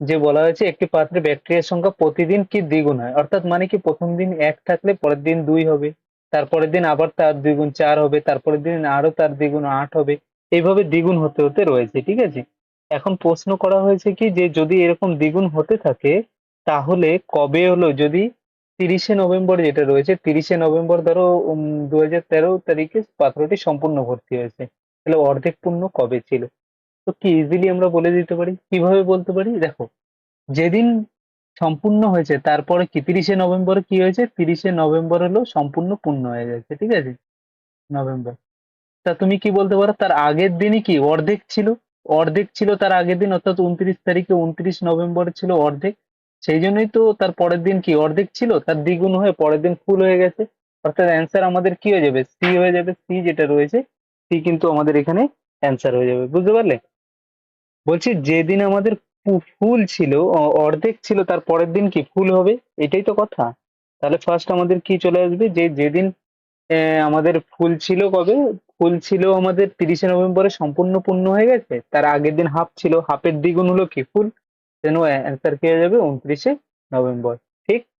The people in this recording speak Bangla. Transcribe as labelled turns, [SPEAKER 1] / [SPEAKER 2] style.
[SPEAKER 1] যে বলা হয়েছে, একটি পাত্রে ব্যাকটেরিয়ার সংখ্যা প্রতিদিন কি দ্বিগুণ হয়? অর্থাৎ মানে কি প্রথম দিন এক থাকলে পরের দিন দুই হবে, তারপরের দিন আবার তার দ্বিগুণ চার হবে, তারপরের দিন আরও তার দ্বিগুণ আট হবে, এইভাবে দ্বিগুণ হতে হতে রয়েছে, ঠিক আছে? এখন প্রশ্ন করা হয়েছে কি যে যদি এরকম দ্বিগুণ হতে থাকে, তাহলে কবে হলো? যদি তিরিশে নভেম্বর যেটা রয়েছে, তিরিশে নভেম্বর ধরো দু হাজার তেরো তারিখে পাত্রটি সম্পূর্ণ ভর্তি হয়েছে, তাহলে অর্ধেক পূর্ণ কবে ছিল? তো কি ইজিলি আমরা বলে দিতে পারি। কীভাবে বলতে পারি? দেখো, যেদিন সম্পূর্ণ হয়েছে, তারপরে কি? তিরিশে নভেম্বর কি হয়েছে? তিরিশে নভেম্বর হলো সম্পূর্ণ পূর্ণ হয়ে গেছে, ঠিক আছে? নভেম্বর। তা তুমি কি বলতে পারো? তার আগের দিনই কি? অর্ধেক ছিল। অর্ধেক ছিল তার আগের দিন, অর্থাৎ উনত্রিশ তারিখে উনত্রিশ নভেম্বর ছিল অর্ধেক। সেই জন্যই তো তার পরের দিন কি? অর্ধেক ছিল, তার দ্বিগুণ হয়ে পরের দিন ফুল হয়ে গেছে। অর্থাৎ অ্যান্সার আমাদের কি হয়ে যাবে? সি হয়ে যাবে সি যেটা রয়েছে সি কিন্তু আমাদের এখানে অ্যান্সার হয়ে যাবে, বুঝতে পারলে? বলছি যেদিন আমাদের ফুল ছিল অর্ধেক ছিল তার পরের দিন কি ফুল হবে? এটাই তো কথা। তাহলে ফার্স্ট আমাদের কি চলে আসবে? যে যেদিন আহ, আমাদের ফুল ছিল কবে? ফুল ছিল আমাদের তিরিশে নভেম্বরে সম্পূর্ণ পূর্ণ হয়ে গেছে। তার আগের দিন হাফ ছিল। হাফের দ্বিগুণ হলো কি ফুল? যেন অ্যান্সার কি যাবে উনত্রিশে নভেম্বর। ঠিক?